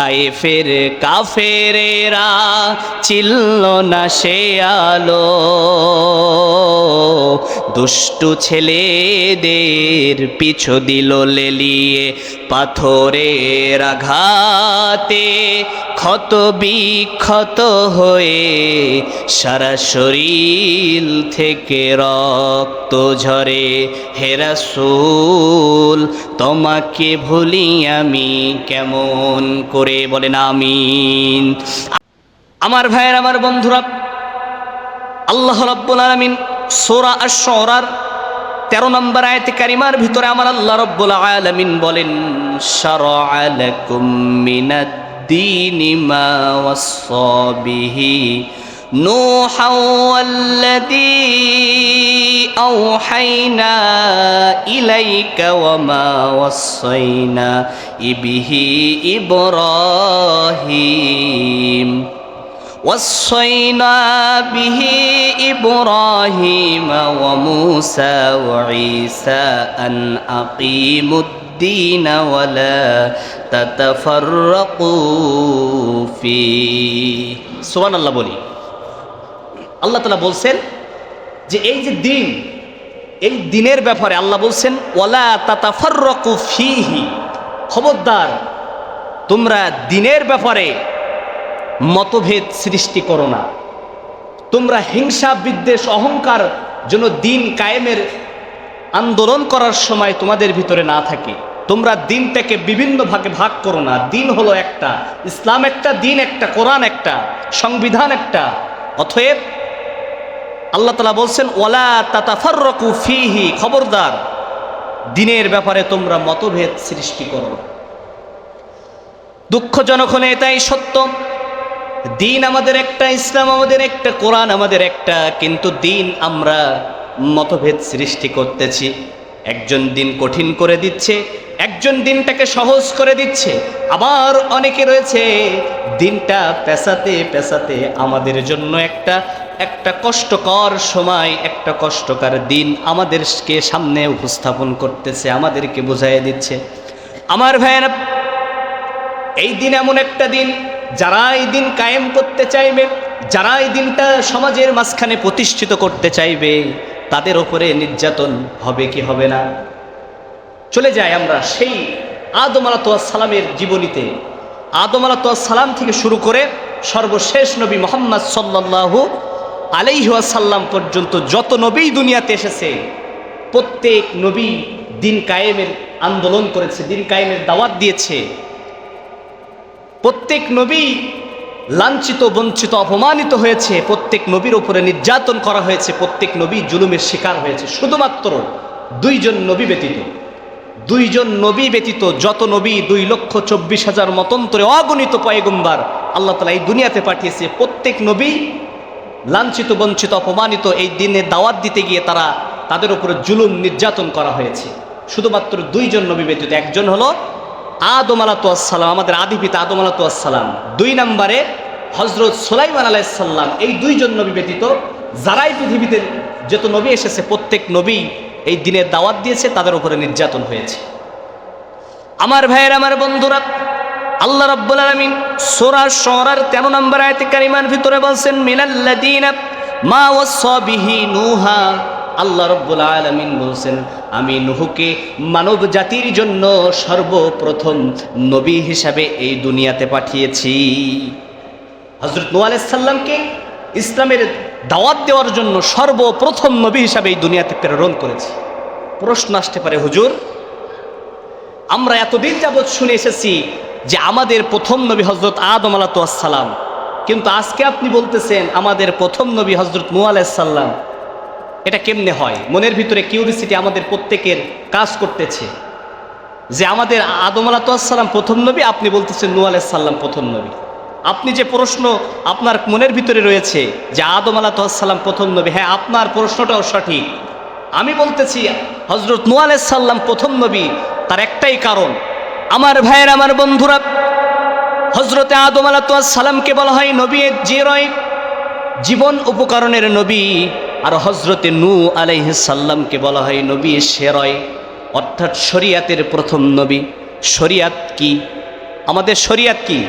তাইফের কাফেরেরা চিল্ল না সে আলো। দুষ্টু ছেলেদের পিছু দিল লেলিয়ে পাথরের আঘাতে। ক্ষত বিক্ষত হয়ে সারা শরীর থেকে রক্ত ঝরে। হেরাসুল তোমাকে ভুলি আমি কেমন করে? বলেন আমিন। আমার ভাইয়ের, আমার বন্ধুরা, আল্লাহ রাব্বুল আলামিন সূরা আশ-শুরার 13 নম্বর আয়াতে কারিমার ভিতরে আমার আল্লাহ রাব্বুল আলামিন বলেন, শারআ লাকুম الدين ما وصى به نوحا والذي أوحينا إليك وما وصينا به إبراهيم. وصينا به إبراهيم وموسى وعيسى أن أقيموا ولا تتفرقوا فيه سبحان الله বলি আল্লাহ তালা বলছেন যে এই যে দিন এই দিনের ব্যাপারে আল্লাহ বলছেন ওয়ালা তাতাফাররাকু ফিহি খবরদার তোমরা দিনের ব্যাপারে মতভেদ সৃষ্টি করো না তোমরা হিংসা বিদ্বেষ অহংকার যেন দিন কায়েমের আন্দোলন করার সময় তোমাদের ভিতরে না থাকে। তোমরা দিনটাকে বিভিন্ন ভাগে ভাগ করো না। দিন হলো একটা। ইসলাম একটা, দিন একটা, কোরআন একটা, সংবিধান একটা। অতএব আল্লাহ তালা বলছেন ওলা তাতাফাররকু ফিহি খবরদার। দিনের ব্যাপারে তোমরা মতভেদ সৃষ্টি করো। দুঃখজনক হলে এটাই সত্য। দিন আমাদের একটা, ইসলাম আমাদের একটা, কোরআন আমাদের একটা। কিন্তু দিন আমরা মতভেদ সৃষ্টি করতেছি। একজন দিন কঠিন করে দিচ্ছে, একজন দিনটাকে সহজ করে দিচ্ছে। আবার অনেকে রয়েছে, দিনটা পেশাতে পেশাতে আমাদের জন্য একটা একটা কষ্টকর সময়, একটা কষ্টকর দিন আমাদেরকে সামনে উপস্থাপন করতেছে, আমাদেরকে বুঝাই দিচ্ছে। আমার ভাইয়েরা, এই দিন এমন একটা দিন, যারা এই দিন কায়েম করতে চাইবে, যারা এই দিনটা সমাজের মাঝখানে প্রতিষ্ঠিত করতে চাইবে তাদের ওপরে নির্যাতন হবে কি হবে না? চলে যাই আমরা সেই আদম সালামের জীবনীতে। আদম সালাম থেকে শুরু করে সর্বশেষ নবী মোহাম্মদ সাল্লাল্লাহু আলাইহাসাল্লাম পর্যন্ত যত নবী দুনিয়াতে এসেছে, প্রত্যেক নবী দিন কায়েমের আন্দোলন করেছে, দিন কায়েমের দাওয়াত দিয়েছে। প্রত্যেক নবী লাঞ্ছিত, বঞ্চিত, অপমানিত হয়েছে, প্রত্যেক নবীর ওপরে নির্যাতন করা হয়েছে, প্রত্যেক নবী জুলুমের শিকার হয়েছে। শুধুমাত্র দুইজন নবী ব্যতীত, দুইজন নবী ব্যতীত যত নবী দুই লক্ষ চব্বিশ হাজার মতন্তরে অগণিত পয়গম্বার আল্লাহ তালা এই দুনিয়াতে পাঠিয়েছে। প্রত্যেক নবী লাঞ্ছিত, বঞ্চিত, অপমানিত এই দিনে দাওয়াত দিতে গিয়ে তারা তাদের উপরে জুলুম, নির্যাতন করা হয়েছে। শুধুমাত্র দুইজন নবী ব্যতীত একজন হলো আদম আলাতাম আমাদের আদি পিতা আদম আলাতাম দুই নম্বরে হজরত সোলাইমান আলাইসাল্লাম এই দুইজন নবী ব্যতীত যারাই পৃথিবীতে যত নবী এসেছে, প্রত্যেক নবী এই দিনের দাওয়াত দিয়েছে, তাদের উপরে নির্যাতন হয়েছে। আমার ভাইয়ের, আমার বন্ধুরা, আল্লাহ রাব্বুল আলামিন সূরা শুরার 13 নম্বর আয়াতে কারিমার ভিতরে বলছেন, মিনাল্লাযিনা মা ওয়াসা বিহি নূহা আল্লাহ রব্বুল আলামিন বলছেন, আমি নুহুকে মানব জাতির জন্য সর্বপ্রথম নবী হিসাবে এই দুনিয়াতে পাঠিয়েছি। হজরত আলাইহিস সালামকে ইসলামের দাওয়াত দেওয়ার জন্য সর্বপ্রথম নবী হিসাবে এই দুনিয়াতে প্রেরণ করেছি। প্রশ্ন আসতে পারে, হুজুর, আমরা এতদিন যাবৎ শুনে এসেছি যে আমাদের প্রথম নবী হজরত আদম আলাতাম কিন্তু আজকে আপনি বলতেছেন আমাদের প্রথম নবী হজরত নু আলাইসাল্লাম এটা কেমনে হয়? মনের ভিতরে কিউরিসিটি আমাদের প্রত্যেকের কাজ করতেছে? যে আমাদের আদম আলাতাম প্রথম নবী, আপনি বলতেছেন নু আলাইসাল্লাম প্রথম নবী। আপনি যে প্রশ্ন আপনার মনের ভিতরে রয়েছে যে আদম আলাতাম প্রথম নবী হ্যাঁ আপনার প্রশ্নটাও সঠিক। আমি বলতেছি হজরত নু আলাইসাল্লাম প্রথম নবী, তার একটাই কারণ। আমার ভাইয়ের, আমার বন্ধুরা হজরতে আদম আলাতামকে বলা হয় নবী যে রয় জীবন উপকরণের নবী। আর হজরতে নু আলাইসাল্লামকে বলা হয় নবী সে রয় অর্থাৎ শরিয়াতের প্রথম নবী। শরিয়াত কি? আমাদের শরিয়াত কি?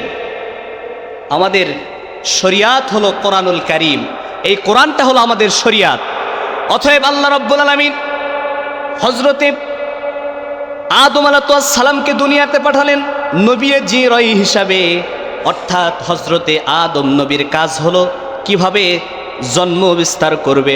আমাদের শরিয়াত হলো কোরআনুল করিম। এই কোরআনটা হলো আমাদের শরিয়াত। অথব আল্লাহ রব্বুল আলমিন হজরতে আদম সালামকে দুনিয়াতে পাঠালেন নবীর জি রয় হিসাবে। অর্থাৎ হজরতে আদম নবীর কাজ হলো কীভাবে জন্ম বিস্তার করবে।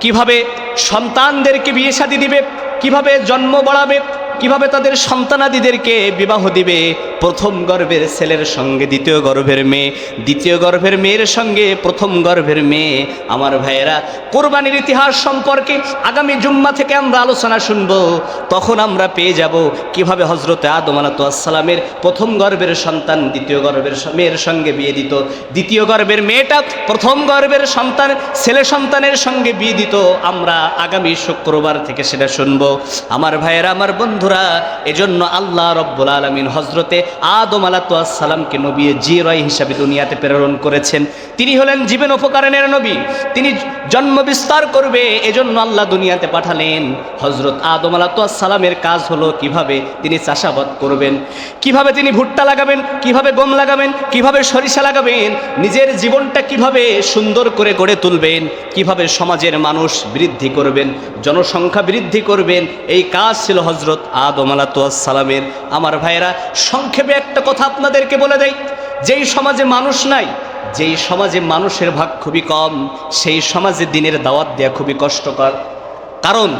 কীভাবে সন্তানদেরকে বিয়ে শাদি দিবে কীভাবে জন্ম বাড়াবে কীভাবে তাদের সন্তানাদিদেরকে বিবাহ দিবে? প্রথম গর্ভের ছেলের সঙ্গে, দ্বিতীয় গর্ভের মেয়ে, দ্বিতীয় গর্ভের মেয়ের সঙ্গে, প্রথম গর্ভের মেয়ে। আমার ভাইয়েরা, কোরবানির ইতিহাস সম্পর্কে আগামী জুম্মা থেকে আমরা আলোচনা শুনব। তখন আমরা পেয়ে যাব কীভাবে হজরতে আদম আলাতামের প্রথম গর্ভের সন্তান, দ্বিতীয় গর্ভের মেয়ের সঙ্গে বিয়ে দিত। দ্বিতীয় গর্ভের মেয়েটা প্রথম গর্ভের সন্তান, ছেলে সন্তানের সঙ্গে বিয়ে দিত। আমরা আগামী শুক্রবার থেকে সেটা শুনব। আমার ভাইয়েরা, আমার বন্ধুরা, এজন্য আল্লাহ রব্বুল আলমিন হজরতে আদম আলাতামকে নবী জিরয় হিসাবে দুনিয়াতে প্রেরণ করেছেন। তিনি হলেন জীবন উপকারণের নবী। তিনি জন্ম বিস্তার করবে, এজন্য আল্লাহ দুনিয়াতে পাঠালেন। হজরত আদম আলাতামের কাজ হলো কীভাবে তিনি চাষাবাদ করবেন, কীভাবে তিনি ভুট্টা লাগাবেন, কীভাবে গম লাগাবেন, কীভাবে সরিষা লাগাবেন, নিজের জীবনটা কীভাবে সুন্দর করে গড়ে তুলবেন, কীভাবে সমাজের মানুষ বৃদ্ধি করবেন, জনসংখ্যা বৃদ্ধি করবেন, এই কাজ ছিল হজরত আদম আলাতামের আমার ভাইয়েরা, সংক্ষেপে একটা কথা আপনাদেরকে বলে দেয় যেই সমাজে মানুষ নাই, যেই সমাজে মানুষের ভাগ খুবই কম, সেই সমাজে দিনের দাওয়াত দেওয়া খুবই কষ্টকর। কারণ,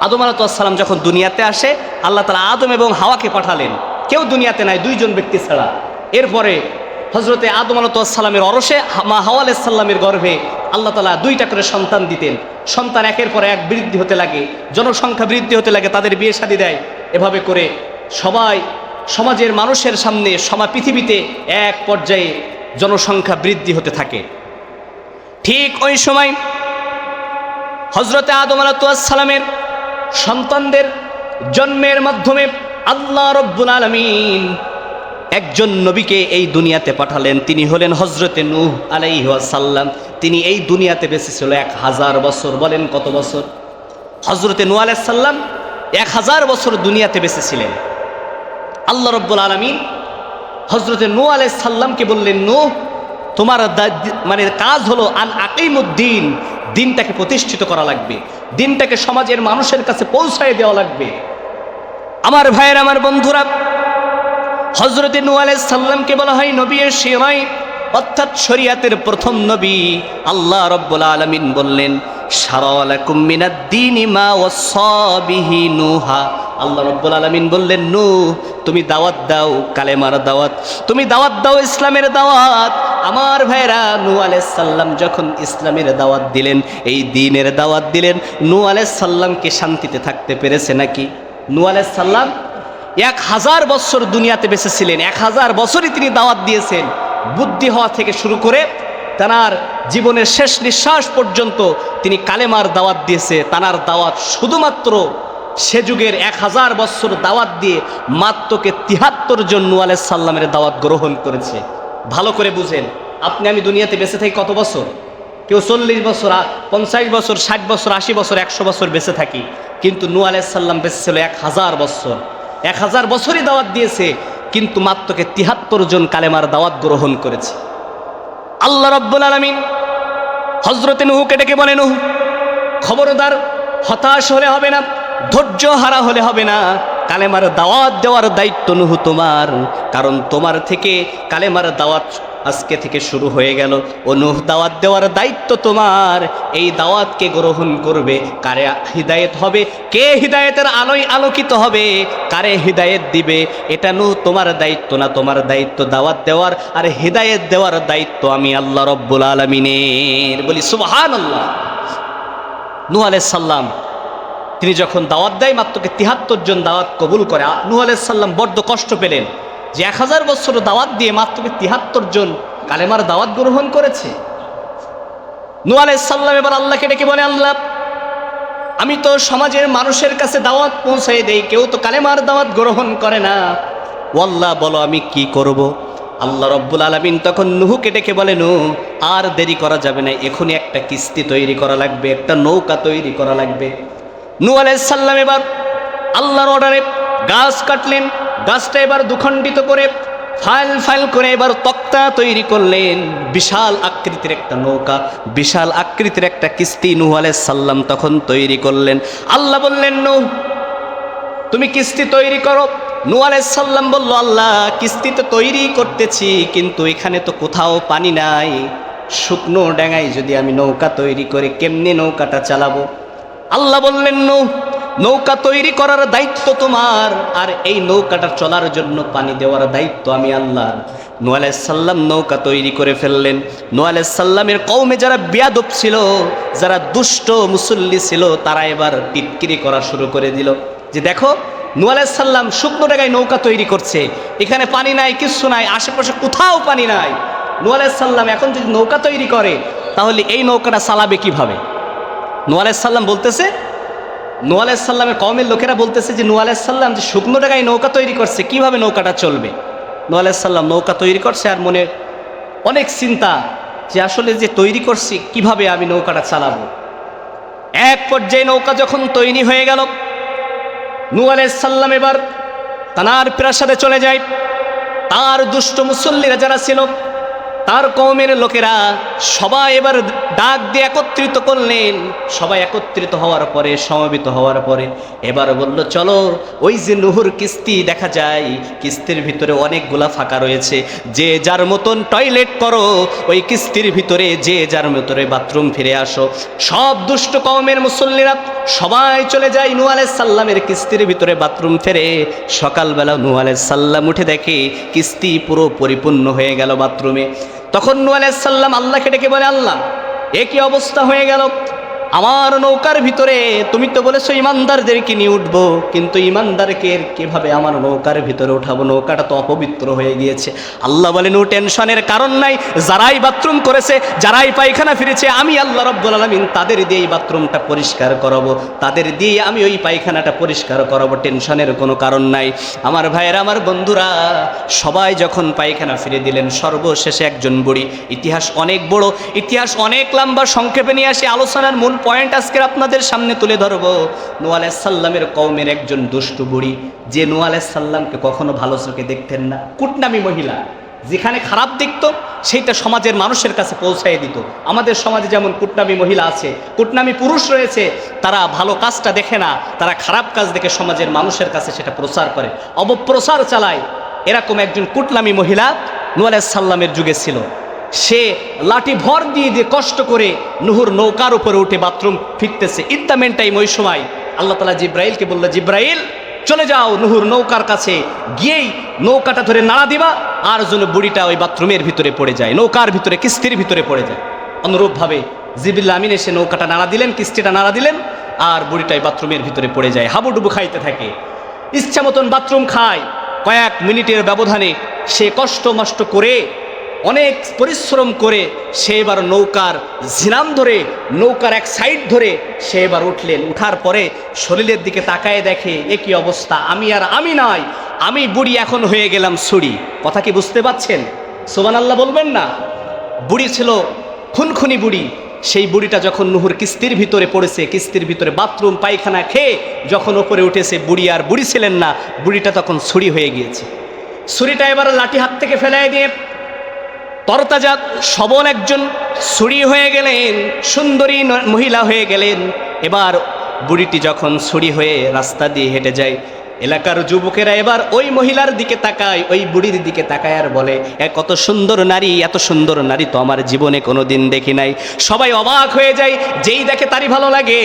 আদম আলাতাম যখন দুনিয়াতে আসে, আল্লাহ তালা আদম এবং হাওয়াকে পাঠালেন। কেউ দুনিয়াতে নাই, দুইজন ব্যক্তি ছাড়া। এরপরে হজরতে আদম আলাতামের অরসে মা হাওয়া আলাইসাল্লামের গর্ভে আল্লাহ তালা দুইটা করে সন্তান দিতেন। সন্তান একের পর এক বৃদ্ধি হতে লাগে, জনসংখ্যা বৃদ্ধি হতে লাগে, তাদের বিয়ে শাদী দেয়। এভাবে করে সবাই, সমাজের মানুষের সামনে সমা পৃথিবীতে এক পর্যায়ে জনসংখ্যা বৃদ্ধি হতে থাকে। ঠিক ওই সময় হজরতে আদম আলাতামের সন্তানদের জন্মের মাধ্যমে আল্লাহ রব্বুল আলমিন একজন নবীকে এই দুনিয়াতে পাঠালেন। তিনি হলেন হজরতে নূহ আলাইহাসাল্লাম তিনি এই দুনিয়াতে বেঁচেছিল এক হাজার বছর। বলেন কত বছর? হজরতে নূ আলাইসাল্লাম এক হাজার বছর দুনিয়াতে বেঁচেছিলেন। আল্লাহ রব্বুল আলমিন হজরতে নূ আলাইসাল্লামকে বললেন, নূহ, তোমার মানে কাজ হলো আন আকিমুদ্দিন, দিনটাকে প্রতিষ্ঠিত করা লাগবে। দিনটাকে সমাজের মানুষের কাছে পৌঁছায় দেওয়া লাগবে। আমার ভাইয়ের, আমার বন্ধুরা হজরতে নূ আলাইসাল্লামকে বলা হয় নবী শিরাই, অর্থাৎ শরিয়াতের প্রথম নবী আল্লাহ রব্বুল আলমিন বললেন সারালাকুম মিনাদ্দিনি মা ওয়াসাবিহি নুহা। আল্লাহ রব্বুল আলমিন বললেন নূ তুমি দাওয়াত দাও, কালেমার দাওয়াত। তুমি দাওয়াত দাও, ইসলামের দাওয়াত। আমার ভাইরা নূ আলাইসাল্লাম যখন ইসলামের দাওয়াত দিলেন, এই দিনের দাওয়াত দিলেন নূ আলাইসাল্লামকে শান্তিতে থাকতে পেরেছে নাকি? নূ আলাইসাল্লাম এক হাজার বছর দুনিয়াতে বেঁচেছিলেন এক হাজার বছরই তিনি দাওয়াত দিয়েছেন। বুদ্ধি হওয়া থেকে শুরু করে তানার জীবনের শেষ নিঃশ্বাস পর্যন্ত তিনি কালেমার দাওয়াত দিয়েছে। তানার দাওয়াত শুধুমাত্র সে যুগের এক হাজার বছর দাওয়াত দিয়ে মাত্রকে তিহাত্তর জন নু সাল্লামের দাওয়াত গ্রহণ করেছে। ভালো করে বুঝেন, আপনি আমি দুনিয়াতে বেঁচে থাকি কত বছর? কেউ চল্লিশ বছর, পঞ্চাশ বছর, ষাট বছর, আশি বছর, একশো বছর বেঁচে থাকি, কিন্তু নু আলাইসাল্লাম বেঁচে ছিল এক হাজার বছর। এক হাজার বছরই দাওয়াত দিয়েছে, কিন্তু মাত্রকে তিহাত্তর জন কালেমার দাওয়াত গ্রহণ করেছে। আল্লাহ রব্বুল আলমিন হজরতে নুহুকে ডেকে বলে, নুহু, খবরদার, হতাশ হলে হবে না, ধৈর্য হারা হলে হবে না। কালেমার দাওয়াত দেওয়ার দায়িত্ব নুহু তোমার। কারণ তোমার থেকে কালেমার দাওয়াত আজকে থেকে শুরু হয়ে গেল। ও নুহ, দাওয়াত দেওয়ার দায়িত্ব তোমার। এই দাওয়াতকে গ্রহণ করবে। কারে হিদায়েত হবে? কে হিদায়েতের আলোয় আলোকিত হবে? কারে হিদায়েত দিবে? এটা নু তোমার দায়িত্ব না তোমার দায়িত্ব দাওয়াত দেওয়ার। আর হিদায়েত দেওয়ার দায়িত্ব আমি আল্লাহ রব্বুল আলমিনের। বলি সুবাহান আল্লাহ নু সাল্লাম তিনি যখন দাওয়াত দেয় মাত্রকে তিহাত্তর জন দাওয়াত কবুল করে। আ- নূহ সাল্লাম বড্ড কষ্ট পেলেন। যে এক হাজার বছর দাওয়াত দিয়ে মাত্র তিহাত্তর জন কালেমার দাওয়াত গ্রহণ করেছে। নূ সাল্লাম এবার আল্লাহকে ডেকে বলে, আল্লাহ, আমি তো সমাজের মানুষের কাছে দাওয়াত পৌঁছাই দেই, কেউ তো কালেমার দাওয়াত গ্রহণ করে না। ও আল্লাহ বলো আমি কি করব। আল্লাহ রব্বুল আলমিন তখন নুহুকে ডেকে বলে নু আর দেরি করা যাবে না, এখনই একটা কিস্তি তৈরি করা লাগবে, একটা নৌকা তৈরি করা লাগবে। নু আলাইসাল্লাম এবার আল্লাহর অর্ডারে গাছ কাটলেন গাছটা এবার দুখণ্ডিত করে ফাইল ফাইল করে এবার তক্তা তৈরি করলেন। বিশাল আকৃতির একটা নৌকা, বিশাল আকৃতির একটা কিস্তি। নুহ সাল্লাম তখন তৈরি করলেন। আল্লাহ বললেন নৌ তুমি কিস্তি তৈরি করো। নু সাল্লাম বলল, আল্লাহ, কিস্তি তো তৈরি করতেছি, কিন্তু এখানে তো কোথাও পানি নাই। শুকনো ড্যাঙায় যদি আমি নৌকা তৈরি করে কেমনি নৌকাটা চালাবো? আল্লাহ বললেন, নৌ, নৌকা তৈরি করার দায়িত্ব তোমার, আর এই নৌকাটা চলার জন্য পানি দেওয়ার দায়িত্ব আমি আল্লাহ নু সাল্লাম নৌকা তৈরি করে ফেললেন। নু সাল্লামের কৌমে যারা বিয়াদব ছিল, যারা দুষ্ট মুসল্লি ছিল, তারা এবার টিটকিরি করা শুরু করে দিল। যে দেখো নু সাল্লাম শুকনো জায়গায় নৌকা তৈরি করছে, এখানে পানি নাই কিচ্ছু নাই, আশেপাশে কোথাও পানি নাই। নু সাল্লাম এখন যদি নৌকা তৈরি করে, তাহলে এই নৌকাটা চালাবে কীভাবে? নু সাল্লাম বলতেছে নু সাল্লামের কমের লোকেরা বলতেছে যে নু সাল্লাম যে শুকনো জায়গায় নৌকা তৈরি করছে, কীভাবে নৌকাটা চলবে? নু সাল্লাম নৌকা তৈরি করছে আর মনে অনেক চিন্তা যে, আসলে যে তৈরি করছি, কীভাবে আমি নৌকাটা চালাবো? এক পর্যায়ে নৌকা যখন তৈরি হয়ে গেল নু সাল্লাম এবার তানার প্রাসাদে চলে যায়। তার দুষ্ট মুসল্লিরা যারা ছিল তার কৌমের লোকেরা সবাই এবার ডাক দিয়ে একত্রিত করলেন। সবাই একত্রিত হওয়ার পরে, সমবেত হওয়ার পরে এবার বলল, চলো, ওই যে নুহুর কিস্তি দেখা যায়, কিস্তির ভিতরে অনেকগুলা ফাঁকা রয়েছে। যে যার মতন টয়লেট করো, ওই কিস্তির ভিতরে যে যার ভিতরে বাথরুম ফিরে আসো। সব দুষ্ট কওমের মুসল্লিরা সবাই চলে যায় নু সাল্লামের কিস্তির ভিতরে বাথরুম ফেরে। সকালবেলা নু সাল্লাম উঠে দেখে কিস্তি পুরো পরিপূর্ণ হয়ে গেল বাথরুমে। তখন নু সাল্লাম আল্লাহকে ডেকে বলে আল্লাহ এ কি অবস্থা হয়ে গেল? আমার নৌকার ভিতরে, তুমি তো বলেছ ইমানদারদেরকে নিয়ে উঠবো, কিন্তু ইমানদারকে কীভাবে আমার নৌকার ভিতরে উঠাবো? নৌকাটা তো অপবিত্র হয়ে গিয়েছে। আল্লাহ বলেন, ও টেনশনের কারণ নাই, যারাই বাথরুম করেছে, যারাই পায়খানা ফিরেছে, আমি আল্লাহ রব্বুল আলমিন তাদের দিয়ে এই বাথরুমটা পরিষ্কার করাবো। তাদের দিয়ে আমি ওই পায়খানাটা পরিষ্কার করাবো, টেনশনের কোনো কারণ নাই। আমার ভাইয়েরা, আমার বন্ধুরা, সবাই যখন পায়খানা ফিরে দিলেন, সর্বশেষে একজন বুড়ি, ইতিহাস অনেক বড়, ইতিহাস অনেক লম্বা, সংক্ষেপে নিয়ে আসে, আলোচনার মূল পয়েন্ট আজকে আপনাদের সামনে তুলে ধরবো। নু সাল্লামের কৌমের একজন দুষ্টু বুড়ি, যে নু সাল্লামকে কখনো ভালো চোখে দেখতেন না। কুটনামি মহিলা, যেখানে খারাপ দেখত, সেইটা সমাজের মানুষের কাছে পৌঁছাই দিত। আমাদের সমাজে যেমন কুটনামি মহিলা আছে, কুটনামি পুরুষ রয়েছে, তারা ভালো কাজটা দেখে না, তারা খারাপ কাজ দেখে সমাজের মানুষের কাছে সেটা প্রচার করে। অবপ্রচার চালায়। এরকম একজন কুটনামি মহিলা নু সাল্লামের যুগে ছিল। সে লাঠি ভর দিয়ে দিয়ে কষ্ট করে নুহুর নৌকার উপরে উঠে বাথরুম ফিরতেছে। ইত্তামেন টাইম ওই সময় আল্লাহ তালা জিব্রাইলকে বলল, জিব্রাইল, চলে যাও নুহুর নৌকার কাছে। গিয়েই নৌকাটা ধরে নাড়া দিবা আর যেন বুড়িটা ওই বাথরুমের ভিতরে পড়ে যায়, নৌকার ভিতরে, কিস্তির ভিতরে পড়ে যায়। অনুরূপভাবে জিবিল্লা আমিন এসে নৌকাটা নাড়া দিলেন, কিস্তিটা নাড়া দিলেন আর বুড়িটাই বাথরুমের ভিতরে পড়ে যায়, হাবুডুবু খাইতে থাকে। ইচ্ছা মতন বাথরুম খায়। কয়েক মিনিটের ব্যবধানে সে কষ্ট মষ্ট করে অনেক পরিশ্রম করে সে এবার নৌকার ঝিনাম ধরে, নৌকার এক সাইড ধরে সে এবার উঠলেন। উঠার পরে শরীরের দিকে তাকায় দেখে, এ কি অবস্থা? আমি আর আমি নয় আমি বুড়ি এখন হয়ে গেলাম ছুরি কথা কি বুঝতে পাচ্ছেন? সোমান আল্লাহ বলবেন না? বুড়ি ছিল খুনখুনি বুড়ি। সেই বুড়িটা যখন নুহুর কিস্তির ভিতরে পড়েছে, কিস্তির ভিতরে বাথরুম, পায়খানা খেয়ে যখন ওপরে উঠেছে, বুড়ি আর বুড়ি ছিলেন না, বুড়িটা তখন ছুরি হয়ে গিয়েছে। ছুরিটা এবার লাঠি হাত থেকে ফেলাই দিয়ে তরতাজা সবল একজন ছুরি হয়ে গেলেন, সুন্দরী মহিলা হয়ে গেলেন। এবার বুড়িটি যখন ছুরি হয়ে রাস্তা দিয়ে হেঁটে যায়, এলাকার যুবকেরা এবার ওই মহিলার দিকে তাকায়, ওই বুড়ির দিকে তাকায় আর বলে, এ কত সুন্দর নারী, এত সুন্দর নারী তো আমার জীবনে কোনো দিন দেখি নাই। সবাই অবাক হয়ে যায়, যেই দেখে তারই ভালো লাগে।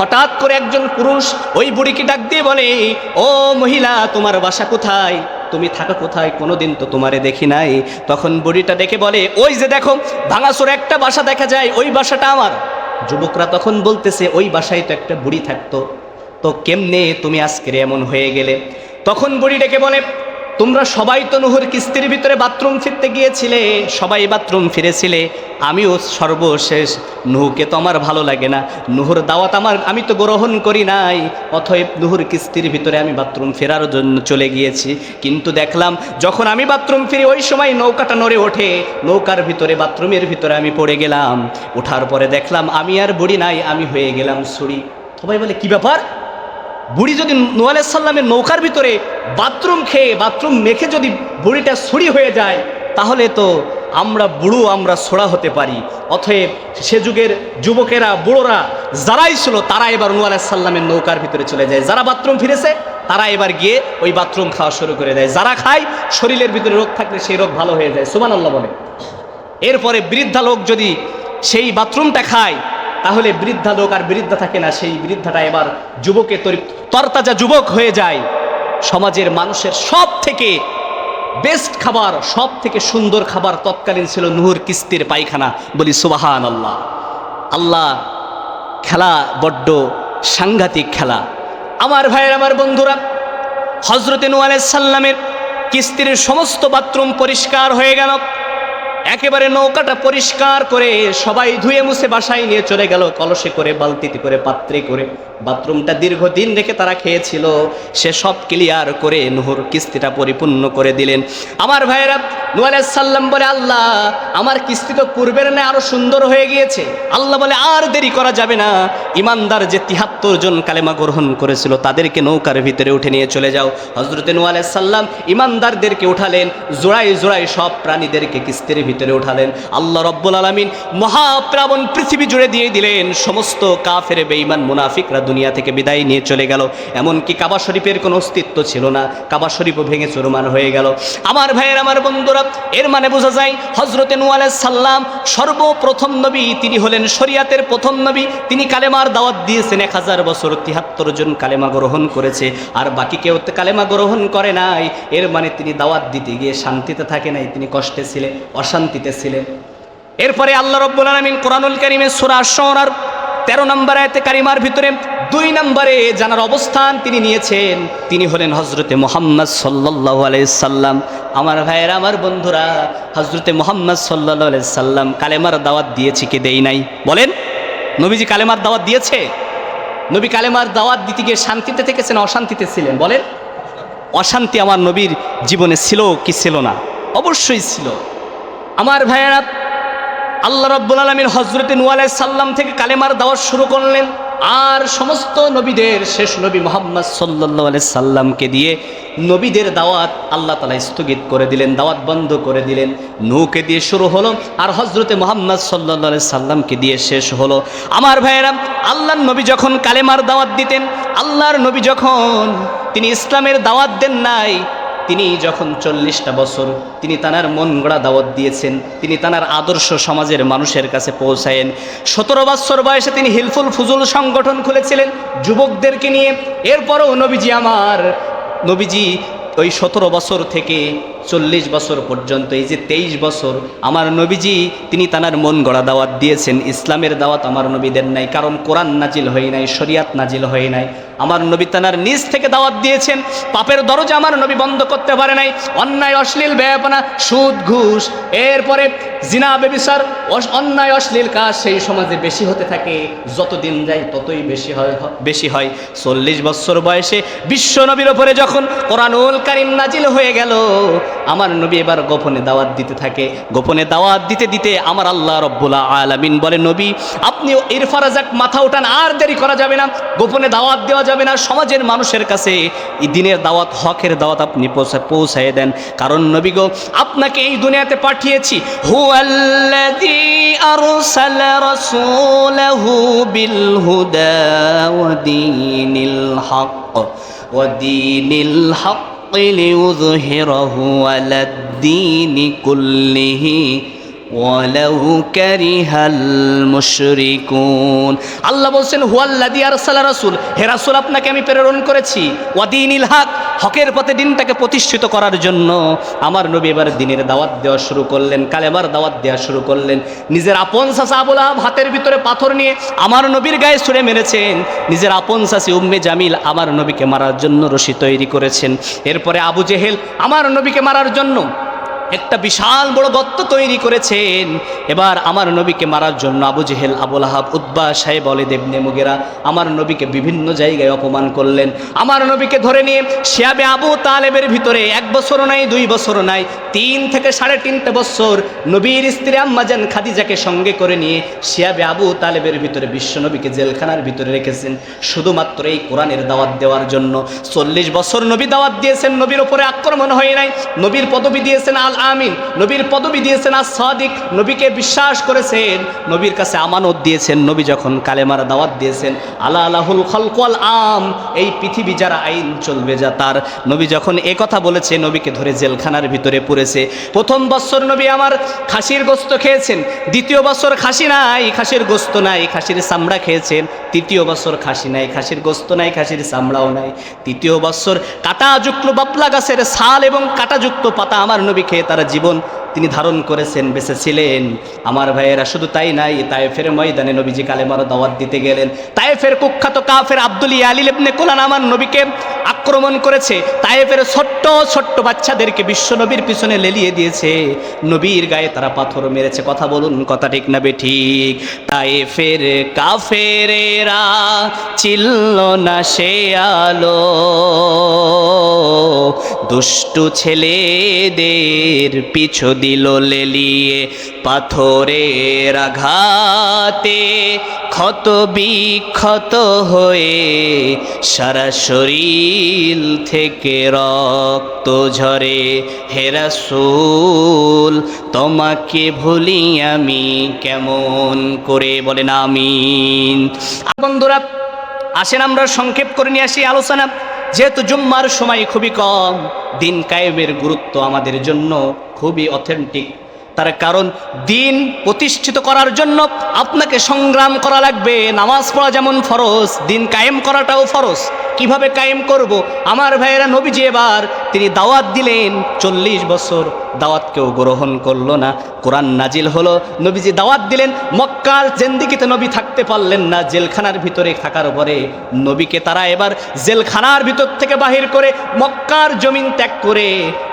হঠাৎ করে একজন পুরুষ ওই বুড়িকে ডাক দিয়ে বলে, ও মহিলা, তোমার বাসা কোথায়? তুমি থাকা কোথায়? কোনোদিন তো তোমারে দেখি নাই। তখন বুড়িটা দেখে বলে, ওই যে দেখো, ভাঙাচোর একটা বাসা দেখা যায়, ওই বাসাটা আমার। যুবকরা তখন বলতেছে, ওই বাসায় তো একটা বুড়ি থাকতো। তো কেমনে তুমি আজকের এমন হয়ে গেলে? তখন বুড়ি ডেকে বলে তোমরা সবাই তো নুহুর কিস্তির ভিতরে বাথরুম ফিরতে গিয়েছিলে, সবাই বাথরুম ফিরেছিলে। আমিও সর্বশেষ, নুহুকে তো আমার ভালো লাগে না। নুহুর দাওয়াত আমার, আমি তো গ্রহণ করি নাই। অথব নুহুর কিস্তির ভিতরে আমি বাথরুম ফেরার জন্য চলে গিয়েছি। কিন্তু দেখলাম, যখন আমি বাথরুম ফিরি, ওই সময় নৌকাটা নড়ে ওঠে। নৌকার ভিতরে, বাথরুমের ভিতরে আমি পড়ে গেলাম। ওঠার পরে দেখলাম, আমি আর বুড়ি নাই, আমি হয়ে গেলাম ছুরি। সবাই বলে, কি ব্যাপার? বুড়ি যদি নোয়াল সাল্লামের নৌকার ভিতরে বাথরুম খেয়ে, বাথরুম মেখে যদি বুড়িটা ছুরি হয়ে যায়, তাহলে তো আমরা বুড়ো, আমরা ছোড়া হতে পারি। অতএব সে যুগের যুবকেরা, বুড়োরা যারাই ছিল, তারা এবার নোয়াল সাল্লামের নৌকার ভিতরে চলে যায়। যারা বাথরুম ফিরেছে, তারা এবার গিয়ে ওই বাথরুম খাওয়া শুরু করে দেয়। যারা খায়, শরীরের ভিতরে রোগ থাকলে সেই রোগ ভালো হয়ে যায়। সুমান আল্লাহ বলে। এরপরে বৃদ্ধা লোক যদি সেই বাথরুমটা খায় তাহলে বৃদ্ধা লোক আর বৃদ্ধা থাকে না, সেই বৃদ্ধাটা এবার যুবকে তরি- তরতাজা যুবক হয়ে যায়। সমাজের মানুষের সব থেকে বেস্ট খাবার সব থেকে সুন্দর খাবার তৎকালীন ছিল নুহুর কিস্তির পায়খানা। বলি সুবাহান আল্লাহ আল্লাহ খেলা, বড্ড সাংঘাতিক খেলা। আমার ভাইয়ের, আমার বন্ধুরা হজরতে নু সাল্লামের কিস্তির সমস্ত বাথরুম পরিষ্কার হয়ে গেল। একেবারে নৌকাটা পরিষ্কার করে সবাই ধুয়ে মুছে বাসায় নিয়ে চলে গেল, কলসে করে, বালতিতে করে, পাত্রে করে। বাথরুমটা দীর্ঘদিন রেখে তারা খেয়েছিল। সে সব ক্লিয়ার করে নুহুর কিস্তিটা পরিপূর্ণ করে দিলেন। আমার ভাইয়েরা নুয়াল সাল্লাম বলে, আল্লাহ, আমার কিস্তি তো পূর্বের নেয় আরও সুন্দর হয়ে গিয়েছে। আল্লাহ বলে, আর দেরি করা যাবে না। ইমানদার যে তিহাত্তর জন কালেমা গ্রহণ করেছিল, তাদেরকে নৌকার ভিতরে উঠে নিয়ে চলে যাও। হজরত নুয়াল সাল্লাম ইমানদারদেরকে উঠালেন জোড়াই জোড়াই সব প্রাণীদেরকে কিস্তির ভিতরে উঠালেন। আল্লাহ রব্বুল আলমিন মহাপ্রাবণ পৃথিবী জুড়ে দিয়ে দিলেন, সমস্ত কাফের, বেঈমান, মুনাফিকরা দুনিয়া থেকে বিদায় নিয়ে চলে গেল। এমনকি কাবা শরীফের কোনো অস্তিত্ব ছিল না। কাবা শরীফও ভেঙে চুরমান হয়ে গেল। আমার ভাইয়ের, আমার বন্ধুরা, এর মানে বোঝা যায় হজরতে নু সাল্লাম সর্বপ্রথম নবী। তিনি হলেন শরিয়াতের প্রথম নবী। তিনি কালেমার দাওয়াত দিয়েছেন এক হাজার বছর। তিহাত্তর জন কালেমা গ্রহণ করেছে। আর বাকি কেউ কালেমা গ্রহণ করে নাই। এর মানে তিনি দাওয়াত দিতে গিয়ে শান্তিতে থাকে নাই। তিনি কষ্টে ছিলেন, অশান্তিতে ছিলেন। এরপরে আল্লাহ রব্বুল আলমিন কোরআনুল করিমের সুরা সরার তেরো নম্বর আয়তে কারিমার ভিতরে দুই নম্বরে জানার অবস্থান তিনি নিয়েছেন। তিনি হলেন হজরতে মোহাম্মদ সাল্লাহ সাল্লাম। আমার ভাইয়েরা, আমার বন্ধুরা হজরতে মোহাম্মদ সাল্লাহ সাল্লাম কালেমার দাওয়াত দিয়েছি কি দেই নাই? বলেন, নবীজি কালেমার দাওয়াত দিয়েছে? নবী কালেমার দাওয়াত দিতে গিয়ে শান্তিতে থেকেছেন, অশান্তিতে ছিলেন? বলেন, অশান্তি আমার নবীর জীবনে ছিল কি ছিল না? অবশ্যই ছিল। আমার ভাইয়েরা, আল্লাহ রব্বুল আলমীর হজরতে নুয়ালাই সাল্লাম থেকে কালেমার দাওয়াত শুরু করলেন। আর সমস্ত নবীদের শেষ নবী মোহাম্মদ সাল্লাহ সাল্লামকে দিয়ে নবীদের দাওয়াত আল্লাহ তালা স্থগিত করে দিলেন, দাওয়াত বন্ধ করে দিলেন নৌকে দিয়ে শুরু হলো আর হজরতে মোহাম্মদ সাল্লাহ সাল্লামকে দিয়ে শেষ হলো। আমার ভাইয়েরা, আল্লাহর নবী যখন কালেমার দাওয়াত দিতেন, আল্লাহর নবী যখন তিনি ইসলামের দাওয়াত দেন নাই তিনি যখন চল্লিশটা বছর তিনি তানার মন গড়া দাওয়াত দিয়েছেন, তিনি তানার আদর্শ সমাজের মানুষের কাছে পৌঁছায়েন। সতেরো বছর বয়সে তিনি হিলফুল ফুজুল সংগঠন খুলেছিলেন যুবকদেরকে নিয়ে। এরপরও নবীজি আমার, নবীজি ওই সতেরো বছর থেকে চল্লিশ বছর পর্যন্ত, এই যে তেইশ বছর, আমার নবীজি তিনি তানার মন গড়া দাওয়াত দিয়েছেন, ইসলামের দাওয়াত আমার নবী দেন নাই, কারণ কোরআন নাজিল হয় নাই, শরিয়াত নাজিল হয় নাই। আমার নবী তানার নিজ থেকে দাওয়াত দিয়েছেন, পাপের দরজা আমার নবী বন্ধ করতে পারে নাই, অন্যায়, অশ্লীল ব্যয়পনা সুদ, ঘুষ, এরপরে জিনা বেবিসার অন্যায়, অশ্লীল কাজ সেই সমাজে বেশি হতে থাকে যত দিন যায় ততই বেশি হয় বেশি হয়। চল্লিশ বছর বয়সে বিশ্ব নবীর ওপরে যখন কোরআনুল কারিম নাজিল হয়ে গেল আমার নবী এবার গোপনে দাওয়াত দিতে থাকে। গোপনে দাওয়াত দিতে দিতে আমার আল্লাহ রব্বুল্লা আলামিন বলে, নবী আপনি ইরফারাজাক মাথা উঠান, আর দেরি করা যাবে না। গোপনে দাওয়াত দেওয়া যাবে না। সমাজের মানুষের কাছে এই দিনের দাওয়াত, হকের দাওয়াত আপনি পৌঁছা, পৌঁছায় দেন। কারণ নবী গো, আপনাকে এই দুনিয়াতে পাঠিয়েছি। দীনিল হক, ওয়া হক। ليظهره على الدين كله. ওয়ালাউ কারিহাল মুশরিকুন। আল্লাহ বলছেন হুয়াল্লাদি আরসালা রাসূল। হে রাসূল, আপনাকে আমি প্রেরণ করেছি। ওয়াদিনিল হক, হকের পথে দিনটাকে প্রতিষ্ঠিত করার জন্য। আমার নবী এবার দিনের দাওয়াত দেওয়া শুরু করলেন, কালেমার দাওয়াত দেওয়া শুরু করলেন। নিজের আপন চাষা আবুল আহাব হাতের ভিতরে পাথর নিয়ে আমার নবীর গায়ে ছুঁড়ে মেরেছেন। নিজের আপন চাষি উম্মে জামিল আমার নবীকে মারার জন্য রশি তৈরি করেছেন। এরপরে আবু জেহেল আমার নবীকে মারার জন্য একটা বিশাল বড় গর্ত তৈরি করেছেন। এবার আমার নবীকে মারার জন্য আবু জেহেল আবুল আহাব উদ্বা সাহেব বলে দেবনে মুগেরা আমার নবীকে বিভিন্ন জায়গায় অপমান করলেন। আমার নবীকে ধরে নিয়ে শিয়াবে আবু তালেবের ভিতরে এক বছরও নাই, দুই বছরও নাই, তিন থেকে সাড়ে তিনটে বছর নবীর স্ত্রী আম্মাজান খাদিজাকে সঙ্গে করে নিয়ে শিয়াবে আবু তালেবের ভিতরে বিশ্ব নবীকে জেলখানার ভিতরে রেখেছেন। শুধুমাত্র এই কোরআনের দাওয়াত দেওয়ার জন্য। চল্লিশ বছর নবী দাওয়াত দিয়েছেন, নবীর ওপরে আক্রমণ হয় নাই, নবীর পদবি দিয়েছেন আল আমিন, নবীর পদবি দিয়েছেন আর সাদিক, নবীকে বিশ্বাস করেছেন, নবীর কাছে আমানত দিয়েছেন, নবী যখন কালেমার দাওয়াত দিয়েছেন, আলা আলাহুল খলকল আম, এই পৃথিবী যারা আইন চলবে যা তার। নবী যখন এ কথা বলেছে, নবীকে ধরে জেলখানার ভিতরে পড়েছে প্রথম বছর নবী আমার খাসির গোস্ত খেয়েছেন, দ্বিতীয় বছর খাসি নাই, খাসির গোস্ত নাই, খাসির চামড়া খেয়েছেন, তৃতীয় বছর খাসি নাই, খাসির গোস্ত নাই, খাসির চামড়াও নাই। তৃতীয় বছর কাটাযুক্ত বাপলা গাছের ছাল এবং কাটাযুক্ত পাতা আমার নবী খেয়ে তারা জীবন তিনি ধারণ করেছেন, বেঁচেছিলেন। আমার ভাইয়েরা শুধু তাই নাই, তায়েফের ময়দানে নবীজি কালেমার দাওয়াত দিতে গেলেন। তায়েফের কুখ্যাত কাফের আব্দুল ইয়ালি ইবনে কোলান আমার নবীকে আক্রমণ করেছে। তায়েফের ছোট্ট ছোট্ট বাচ্চাদেরকে বিশ্ব নবীর পিছনে লেলিয়ে দিয়েছে। নবীর গায়ে তারা পাথর মেরেছে। কথা বলুন, কথা ঠিক না বে ঠিক তায়েফের কাফেরেরা চিল্ল না সে আলো। দুষ্টু ছেলেদের পিছু দিল লেলিয়ে পাথরের আঘাতে। ক্ষত বিক্ষত হয়ে সারা শরীর থেকে রক্ত ঝরে। হেরাসুল তোমাকে ভুলি আমি কেমন করে? বলেন আমিন। বন্ধুরা, আসেন আমরা সংক্ষেপ করে নিয়ে আসি আলোচনা। যেহেতু জুম্মার সময় খুবই কম, দিন কায়েমের গুরুত্ব আমাদের জন্য। খুবই অথেন্টিক তার কারণ দিন প্রতিষ্ঠিত করার জন্য আপনাকে সংগ্রাম করা লাগবে, নামাজ পড়া যেমন ফরজ, দিন কায়েম করাটাও ফরজ। কীভাবে কায়েম করব? আমার ভাইয়েরা নবীজি এবার তিনি দাওয়াত দিলেন, চল্লিশ বছর দাওয়াত কেউ গ্রহণ করল না। কোরআন নাজিল হলো, নবীজি দাওয়াত দিলেন, মক্কার জেন্দিকিতে নবী থাকতে পারলেন না, জেলখানার ভিতরে থাকার পরে নবীকে তারা এবার জেলখানার ভিতর থেকে বাহির করে মক্কার জমিন ত্যাগ করে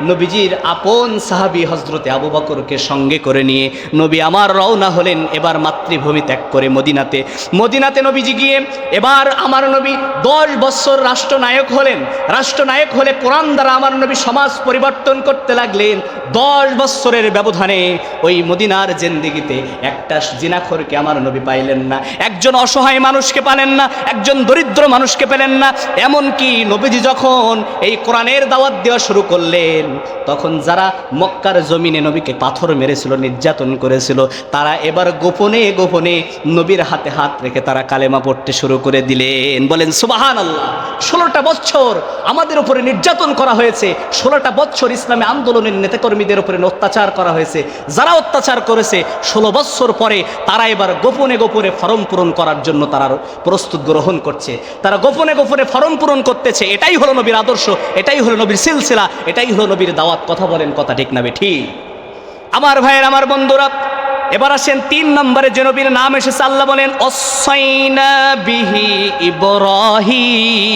নবীজির আপন সাহাবি হজরতে আবু বকরকে সঙ্গে করে নিয়ে নবী আমার রওনা হলেন এবার মাতৃভূমি ত্যাগ করে মদিনাতে। মদিনাতে নবীজি গিয়ে এবার আমার নবী দশ বছর রাষ্ট্রনায়ক হলেন। রাষ্ট্রনায়ক হলে কোরআন দ্বারা আমার নবী সমাজ পরিবর্তন করতে লাগলেন। দশ বছরের ব্যবধানে ওই মদিনার জেন্দিগিতে একটা জিনাখরকে আমার নবী পাইলেন না। একজন অসহায় মানুষকে পালেন না, একজন দরিদ্র মানুষকে পেলেন না। এমনকি নবীজি যখন এই কোরআনের দাওয়াত দেওয়া শুরু করলেন, তখন যারা মক্কার জমিনে নবীকে পাথর মেরেছিল, নির্যাতন করেছিল। তারা এবার গোপনে গোপনে নবীর হাতে হাত রেখে তারা কালেমা পড়তে শুরু করে দিলেন। বলেন সুবাহান আল্লাহ ষোলোটা বছর আমাদের উপরে নির্যাতন করা হয়েছে। ষোলোটা বছর ইসলামী আন্দোলনের নেতাকর্মীদের উপরে অত্যাচার করা হয়েছে। যারা অত্যাচার করেছে, ষোলো বছর পরে তারা এবার গোপনে গোপনে ফর্ম পূরণ করার জন্য তারা প্রস্তুত গ্রহণ করছে। তারা গোপনে গোপনে ফর্ম পূরণ করতেছে। এটাই হলো নবীর আদর্শ, এটাই হলো নবীর সিলসিলা, এটাই হলো নবীর দাওয়াত। কথা বলেন, কথা ঠিক না বে ঠিক? আমার ভাইয়ের আমার বন্ধুরা এবার আসেন তিন নম্বরে যে নবীর নাম এসেছে, আল্লাহ বলেন, অসাইনা বিহি ইব্রাহিম।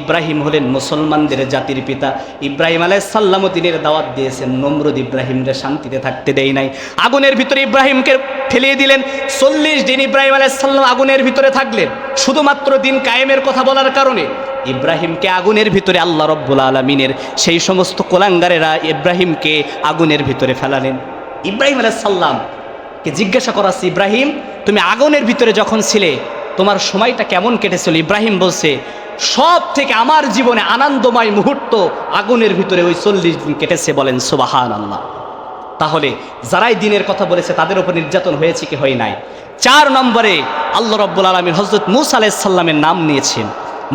ইব্রাহিম হলেন মুসলমানদের জাতির পিতা। ইব্রাহিম আলাই সাল্লামও দিনের দাওয়াত দিয়েছেন, নমরুদ ইব্রাহিমরে শান্তিতে থাকতে দেয় নাই। আগুনের ভিতরে ইব্রাহিমকে ফেলিয়ে দিলেন। চল্লিশ দিন ইব্রাহিম আলাই সাল্লাম আগুনের ভিতরে থাকলেন। শুধুমাত্র দিন কায়েমের কথা বলার কারণে ইব্রাহিমকে আগুনের ভিতরে আল্লাহ রব্বুল আলমিনের সেই সমস্ত কোলাঙ্গারেরা ইব্রাহিমকে আগুনের ভিতরে ফেলালেন। ইব্রাহিম আলাইসাল্লামকে জিজ্ঞাসা করাচ্ছি ইব্রাহিম, তুমি আগুনের ভিতরে যখন ছিলে, তোমার সময়টা কেমন কেটেছিল? ইব্রাহিম বলছে সব থেকে আমার জীবনে আনন্দময় মুহূর্ত আগুনের ভিতরে ওই চল্লিশ দিন কেটেছে, বলেন সুবাহান আল্লাহ তাহলে যারাই দিনের কথা বলেছে, তাদের উপর নির্যাতন হয়েছে কি হয় নাই? চার নম্বরে আল্লাহ রব্বুল আলমীর হজরত মুসা আলাইসাল্লামের নাম নিয়েছেন।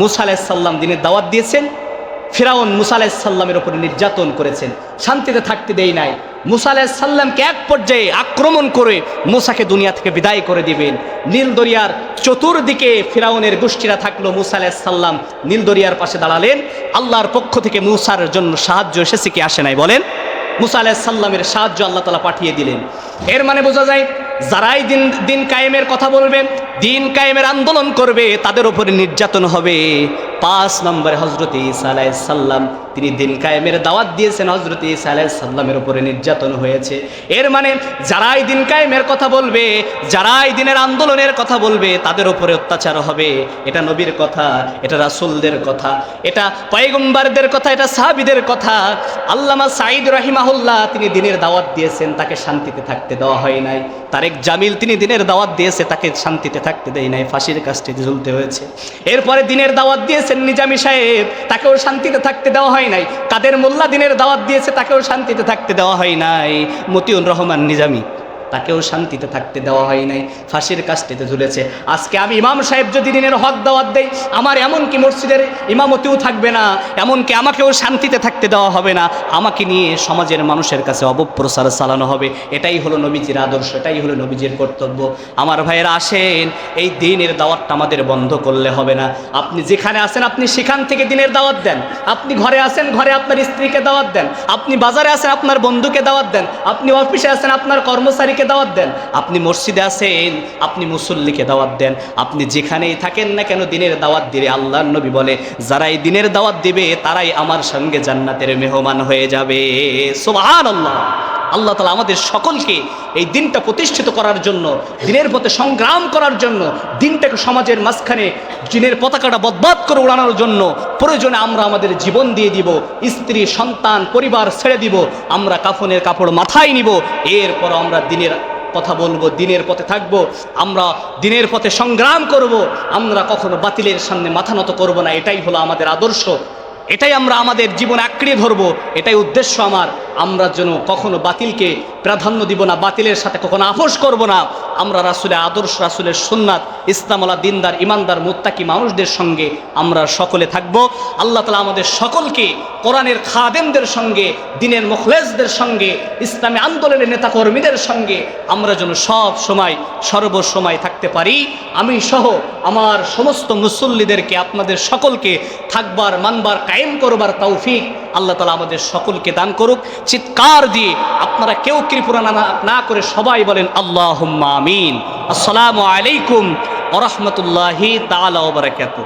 মুসা আলাইসাল্লাম দিনের দাওয়াত দিয়েছেন ফিরাউন মুসা আলাইসাল্লামের ওপরে নির্যাতন করেছেন। শান্তিতে থাকতে দেয় নাই। মুসা আলাইসাল্লামকে এক পর্যায়ে আক্রমণ করে মুসাকে দুনিয়া থেকে বিদায় করে দিবেন। নীল দরিয়ার চতুর্দিকে ফিরাউনের গোষ্ঠীরা থাকল। মুসা আলাইসাল্লাম নীল দরিয়ার পাশে দাঁড়ালেন। আল্লাহর পক্ষ থেকে মুসার জন্য সাহায্য এসেছে কি আসে নাই বলেন? মুসা আলাইসাল্লামের সাহায্য আল্লাহ তালা পাঠিয়ে দিলেন। এর মানে বোঝা যায়, যারাই দিন দিন কায়েমের কথা বলবেন দিন কায়েমের আন্দোলন করবে, তাদের উপরে নির্যাতন হবে। পাঁচ নম্বরে হজরত ইসা সাল্লাম তিনি দিন কায়েমের দাওয়াত দিয়েছেন হজরত ইসা সাল্লামের উপরে নির্যাতন হয়েছে। এর মানে যারাই দিন কায়েমের কথা বলবে, যারাই দিনের আন্দোলনের কথা বলবে, তাদের উপরে অত্যাচার হবে। এটা নবীর কথা, এটা রাসুলদের কথা, এটা পয়গম্বারদের কথা, এটা সাহাবিদের কথা। আল্লামা সাইদ রহিমাহুল্লাহ তিনি দিনের দাওয়াত দিয়েছেন, তাকে শান্তিতে থাকতে দেওয়া হয় নাই। তারেক জামিল তিনি দিনের দাওয়াত দিয়েছে, তাকে শান্তিতে থাকতে দেয় নাই। ফাঁসির কাজটি ঝুলতে হয়েছে। এরপরে দিনের দাওয়াত দিয়েছেন নিজামি সাহেব, তাকেও শান্তিতে থাকতে দেওয়া হয় নাই। কাদের মোল্লা দিনের দাওয়াত দিয়েছে, তাকেও শান্তিতে থাকতে দেওয়া হয় নাই। মতিউর রহমান নিজামি। তাকেও শান্তিতে থাকতে দেওয়া হয় নাই, ফাঁসির কাজটিতে ঝুলেছে। আজকে আমি ইমাম সাহেব যদি দিনের হক দাওয়াত দেই, আমার এমনকি মসজিদের ইমামতিও থাকবে না এমনকি আমাকেও শান্তিতে থাকতে দেওয়া হবে না, আমাকে নিয়ে সমাজের মানুষের কাছে অবপ্রচার চালানো হবে। এটাই হলো নবীজির আদর্শ, এটাই হলো নবীজির কর্তব্য। আমার ভাইয়েরা আসেন, এই দিনের দাওয়াতটা আমাদের বন্ধ করলে হবে না। আপনি যেখানে আছেন, আপনি সেখান থেকে দিনের দাওয়াত দেন। আপনি ঘরে আছেন, ঘরে আপনার স্ত্রীকে দাওয়াত দেন। আপনি বাজারে আছেন, আপনার বন্ধুকে দাওয়াত দেন। আপনি অফিসে আছেন, আপনার কর্মচারীকে দাওয়াত দেন। আপনি মসজিদে আসেন আপনি মুসল্লিকে দাওয়াত দেন। আপনি যেখানেই থাকেন না কেন দিনের দাওয়াত দিলে আল্লাহ নবী বলে যারা এই দিনের দাওয়াত দেবে তারাই আমার সঙ্গে জান্নাতের মেহমান হয়ে যাবে। সোহান আল্লাহ আল্লাহ তালা আমাদের সকলকে এই দিনটা প্রতিষ্ঠিত করার জন্য, দিনের পথে সংগ্রাম করার জন্য, দিনটাকে সমাজের মাঝখানে দিনের পতাকাটা বদবাদ করে উড়ানোর জন্য প্রয়োজনে আমরা আমাদের জীবন দিয়ে দিব, স্ত্রী, সন্তান, পরিবার ছেড়ে দিব, আমরা কাফনের কাপড় মাথায় নিব, এরপর আমরা দিনের কথা বলব, দিনের পথে থাকব, আমরা দিনের পথে সংগ্রাম করব, আমরা কখনো বাতিলের সামনে মাথা নত করব না, এটাই হলো আমাদের আদর্শ, এটাই আমরা আমাদের জীবন আঁকড়ে ধরবো, এটাই উদ্দেশ্য আমার। আমরা যেন কখনো বাতিলকে প্রাধান্য দিব না, বাতিলের সাথে কখনো আপোষ করব না। আমরা রাসুলের আদর্শ, রাসুলের সুন্নাত ইসলামলা দিনদার ইমানদার মুত্তাকি মানুষদের সঙ্গে আমরা সকলে থাকব। আল্লাহ তালা আমাদের সকলকে কোরআনের খাদেমদের সঙ্গে, দিনের মুখলেসদের সঙ্গে, ইসলামী আন্দোলনের নেতাকর্মীদের সঙ্গে আমরা যেন সব সময়, সর্বসময় থাকতে পারি। আমি সহ আমার সমস্ত মুসল্লিদেরকে, আপনাদের সকলকে থাকবার, মানবার, কায়েম করবার তৌফিক আল্লাহ তালা আমাদের সকলকে দান করুক। চিৎকার দিয়ে আপনারা কেউ কৃপুরা না করে সবাই বলেন আল্লাহ আমিন। আসসালামু আলাইকুম ওরহমতুল্লাহি তালা বারাকাতুহ।